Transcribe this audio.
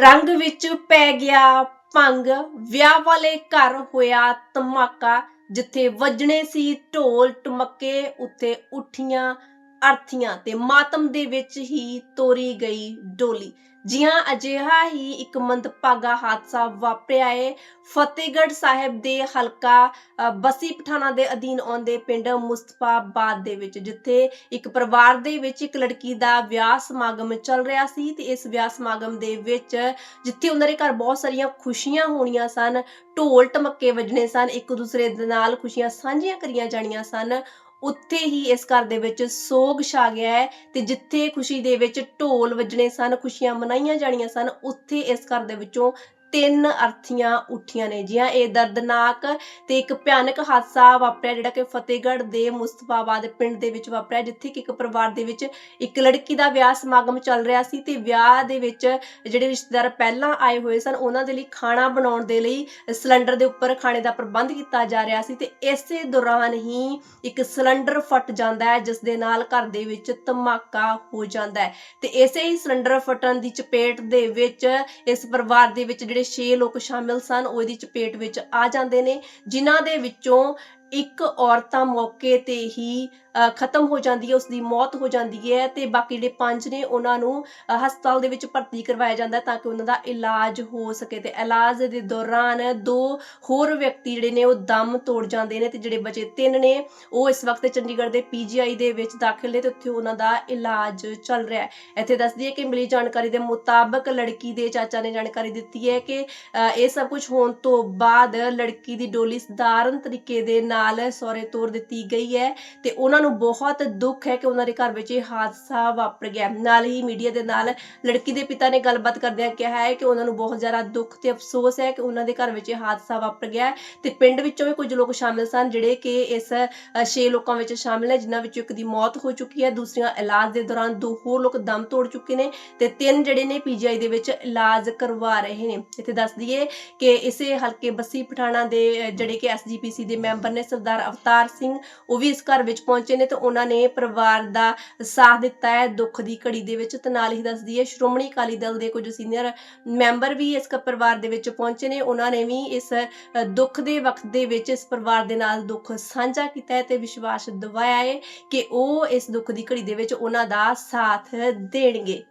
ਰੰਗ ਵਿੱਚ ਪੈ ਗਿਆ ਭੰਗ। ਵਿਆਹ ਵਾਲੇ ਘਰ ਹੋਇਆ ਧਮਾਕਾ, ਜਿੱਥੇ ਵੱਜਣੇ ਸੀ ਢੋਲ ਟਮੱਕੇ ਉੱਥੇ ਉੱਠੀਆਂ ਅਰਥੀਆਂ ਤੇ ਮਾਤਮ ਦੇ ਵਿੱਚ ਹੀ ਤੋਰੀ ਗਈ ਡੋਲੀ। ਜੀ ਹਾਂ ਅਜਿਹਾ ਹੀ ਇੱਕ ਮੰਦਭਾਗਾ ਹਾਦਸਾ ਵਾਪਰਿਆ ਹੈ ਫਤਿਹਗੜ੍ਹ ਸਾਹਿਬ ਦੇ ਹਲਕਾ ਬਸੀ ਪਠਾਣਾ ਦੇ ਅਧੀਨ ਆਉਂਦੇ ਪਿੰਡ ਮੁਸਤਫਾਬਾਦ ਦੇ ਵਿੱਚ, ਜਿੱਥੇ ਇੱਕ ਪਰਿਵਾਰ ਦੇ ਵਿੱਚ ਇੱਕ ਲੜਕੀ ਦਾ ਵਿਆਹ ਸਮਾਗਮ ਚੱਲ ਰਿਹਾ ਸੀ ਤੇ ਇਸ ਵਿਆਹ ਸਮਾਗਮ ਦੇ ਵਿੱਚ ਜਿੱਥੇ ਉਹਨਾਂ ਦੇ ਘਰ ਬਹੁਤ ਸਾਰੀਆਂ ਖੁਸ਼ੀਆਂ ਹੋਣੀਆਂ ਸਨ ਢੋਲ ਟਮੱਕੇ ਵੱਜਣੇ ਸਨ, ਇੱਕ ਦੂਸਰੇ ਦੇ ਨਾਲ ਖੁਸ਼ੀਆਂ ਸਾਂਝੀਆਂ ਕਰੀਆਂ ਜਾਣੀਆਂ ਸਨ ਉੱਥੇ ਹੀ ਇਸ ਘਰ ਦੇ ਵਿੱਚ ਸੋਗ ਛਾ ਗਿਆ ਹੈ ਤੇ ਜਿੱਥੇ ਖੁਸ਼ੀ ਦੇ ਵਿੱਚ ਢੋਲ ਵੱਜਣੇ ਸਨ, ਖੁਸ਼ੀਆਂ ਮਨਾਈਆਂ ਜਾਣੀਆਂ ਸਨ, ਉੱਥੇ ਇਸ ਘਰ ਦੇ ਵਿੱਚੋਂ ਤਿੰਨ ਅਰਥੀਆਂ ਉੱਠੀਆਂ ਨੇ ਜੀਆਂ ਇਹ ਦਰਦਨਾਕ ਤੇ ਇੱਕ ਭਿਆਨਕ ਹਾਦਸਾ ਵਾਪਰਿਆ ਜਿਹੜਾ ਕਿ ਫਤਿਹਗੜ੍ਹ ਦੇ ਮੁਸਤਫਾਬਾਦ ਪਿੰਡ ਦੇ ਵਿੱਚ ਵਾਪਰਿਆ, ਜਿੱਥੇ ਕਿ ਇੱਕ ਪਰਿਵਾਰ ਦੇ ਵਿੱਚ ਇੱਕ ਲੜਕੀ ਦਾ ਵਿਆਹ ਸਮਾਗਮ ਚੱਲ ਰਿਹਾ ਸੀ ਤੇ ਵਿਆਹ ਦੇ ਵਿੱਚ ਜਿਹੜੇ ਰਿਸ਼ਤੇਦਾਰ ਪਹਿਲਾਂ ਆਏ ਹੋਏ ਸਨ, ਉਹਨਾਂ ਦੇ ਲਈ ਖਾਣਾ ਬਣਾਉਣ ਦੇ ਲਈ ਸਿਲੰਡਰ ਦੇ ਉੱਪਰ ਖਾਣੇ ਦਾ ਪ੍ਰਬੰਧ ਕੀਤਾ ਜਾ ਰਿਹਾ ਸੀ ਤੇ ਇਸੇ ਦੌਰਾਨ ਹੀ ਇੱਕ ਸਿਲੰਡਰ ਫਟ ਜਾਂਦਾ ਹੈ, ਜਿਸ ਦੇ ਨਾਲ ਘਰ ਦੇ ਵਿੱਚ ਧਮਾਕਾ ਹੋ ਜਾਂਦਾ ਹੈ ਤੇ ਇਸੇ ਹੀ ਸਿਲੰਡਰ ਫਟਣ ਦੀ ਚਪੇਟ ਦੇ ਵਿੱਚ ਇਸ ਪਰਿਵਾਰ ਦੇ ਵਿੱਚ ਜਿਹੜੇ 6 ਲੋਕ ਸ਼ਾਮਿਲ ਸਨ। ਉਹ ਇਹਦੀ ਚਪੇਟ ਵਿੱਚ ਆ ਜਾਂਦੇ ਨੇ। ਜਿਨ੍ਹਾਂ ਦੇ ਵਿੱਚੋਂ ਇੱਕ ਔਰਤਾਂ ਮੌਕੇ ਤੇ ਹੀ ਖਤਮ ਹੋ ਜਾਂਦੀ ਹੈ ਉਸ ਦੀ ਮੌਤ ਹੋ ਜਾਂਦੀ ਹੈ ਤੇ ਬਾਕੀ ਜਿਹੜੇ ਪੰਜ ਨੇ ਉਹਨਾਂ ਨੂੰ ਹਸਪਤਾਲ ਦੇ ਵਿੱਚ ਭਰਤੀ ਕਰਵਾਇਆ ਜਾਂਦਾ ਤਾਂ ਕਿ ਉਹਨਾਂ ਦਾ ਇਲਾਜ ਹੋ ਸਕੇ ਤੇ ਇਲਾਜ ਦੇ ਦੌਰਾਨ ਦੋ ਹੋਰ ਵਿਅਕਤੀ ਜਿਹੜੇ ਨੇ ਉਹ ਦਮ ਤੋੜ ਜਾਂਦੇ ਨੇ ਤੇ ਜਿਹੜੇ ਬਚੇ ਤਿੰਨ ਨੇ ਉਹ ਇਸ ਵਕਤ ਚੰਡੀਗੜ੍ਹ ਦੇ ਪੀਜੀਆਈ ਦੇ ਵਿੱਚ ਦਾਖਲ ਨੇ ਤੇ ਉੱਥੇ ਉਹਨਾਂ ਦਾ ਇਲਾਜ ਚੱਲ ਰਿਹਾ ਹੈ। ਇੱਥੇ ਦੱਸਦੀ ਹੈ ਕਿ ਮਿਲੀ ਜਾਣਕਾਰੀ ਦੇ ਮੁਤਾਬਕ ਲੜਕੀ ਦੇ ਚਾਚਾ ਨੇ ਜਾਣਕਾਰੀ ਦਿੱਤੀ ਹੈ ਕਿ ਇਹ ਸਭ ਕੁਝ ਹੋਣ ਤੋਂ ਬਾਅਦ ਲੜਕੀ ਦੀ ਡੋਲੀ ਸਧਾਰਨ ਤਰੀਕੇ ਦੇ ਨਾਲ ਨਾਲ ਸਹੁਰੇ ਤੋਰ ਦਿੱਤੀ ਗਈ ਹੈ ਤੇ ਉਹਨਾਂ ਨੂੰ ਬਹੁਤ ਦੁੱਖ ਹੈ ਕਿ ਉਹਨਾਂ ਦੇ ਘਰ ਵਿੱਚ ਇਹ ਹਾਦਸਾ ਵਾਪਰ ਗਿਆ। ਨਾਲ ਹੀ ਮੀਡੀਆ ਦੇ ਨਾਲ ਲੜਕੀ ਦੇ ਪਿਤਾ ਨੇ ਗੱਲਬਾਤ ਕਰਦਿਆਂ ਕਿਹਾ ਹੈ ਕਿ ਉਹਨਾਂ ਨੂੰ ਬਹੁਤ ਜ਼ਿਆਦਾ ਦੁੱਖ ਤੇ ਅਫਸੋਸ ਹੈ ਕਿ ਉਹਨਾਂ ਦੇ ਘਰ ਵਿੱਚ ਇਹ ਹਾਦਸਾ ਵਾਪਰ ਗਿਆ ਤੇ ਪਿੰਡ ਵਿੱਚੋਂ ਵੀ ਕੁਝ ਲੋਕ ਸ਼ਾਮਿਲ ਸਨ ਜਿਹੜੇ ਕਿ ਇਸ 6 ਲੋਕਾਂ ਵਿੱਚ ਸ਼ਾਮਿਲ ਹੈ, ਜਿਨ੍ਹਾਂ ਵਿੱਚੋਂ ਇੱਕ ਦੀ ਮੌਤ ਹੋ ਚੁੱਕੀ ਹੈ, ਦੂਸਰੀਆਂ ਇਲਾਜ ਦੇ ਦੌਰਾਨ ਦੋ ਹੋਰ ਲੋਕ ਦਮ ਤੋੜ ਚੁੱਕੇ ਨੇ ਤੇ ਤਿੰਨ ਜਿਹੜੇ ਨੇ ਪੀਜੀਆਈ ਦੇ ਵਿੱਚ ਇਲਾਜ ਕਰਵਾ ਰਹੇ ਨੇ। ਇੱਥੇ ਦੱਸ ਦਈਏ ਕਿ ਇਸੇ ਹਲਕੇ ਬੱਸੀ ਪਠਾਣਾ ਦੇ ਜਿਹੜੇ ਕਿ ਐਸਜੀਪੀਸੀ ਦੇ ਮੈਂਬਰ ਨੇ ਸਰਦਾਰ ਅਵਤਾਰ ਸਿੰਘ ਉਹ ਵੀ ਇਸ ਘਰ ਵਿੱਚ ਪਹੁੰਚੇ ਨੇ ਤੇ ਉਹਨਾਂ ਨੇ ਪਰਿਵਾਰ ਦਾ ਸਾਥ ਦਿੱਤਾ ਹੈ, ਦੁੱਖ ਦੀ ਘੜੀ ਦੇ ਵਿੱਚ ਤੇ ਨਾਲ ਹੀ ਦੱਸ ਦਈਏ ਸ਼੍ਰੋਮਣੀ ਅਕਾਲੀ ਦਲ ਦੇ ਕੁਝ ਸੀਨੀਅਰ ਮੈਂਬਰ ਵੀ ਇਸ ਪਰਿਵਾਰ ਦੇ ਵਿੱਚ ਪਹੁੰਚੇ ਨੇ, ਉਹਨਾਂ ਨੇ ਵੀ ਇਸ ਦੁੱਖ ਦੇ ਵਕਤ ਦੇ ਵਿੱਚ ਇਸ ਪਰਿਵਾਰ ਦੇ ਨਾਲ ਦੁੱਖ ਸਾਂਝਾ ਕੀਤਾ ਹੈ ਤੇ ਵਿਸ਼ਵਾਸ ਦਿਵਾਇਆ ਹੈ ਕਿ ਉਹ ਇਸ ਦੁੱਖ ਦੀ ਘੜੀ ਦੇ ਵਿੱਚ ਉਹਨਾਂ ਦਾ ਸਾਥ ਦੇਣਗੇ।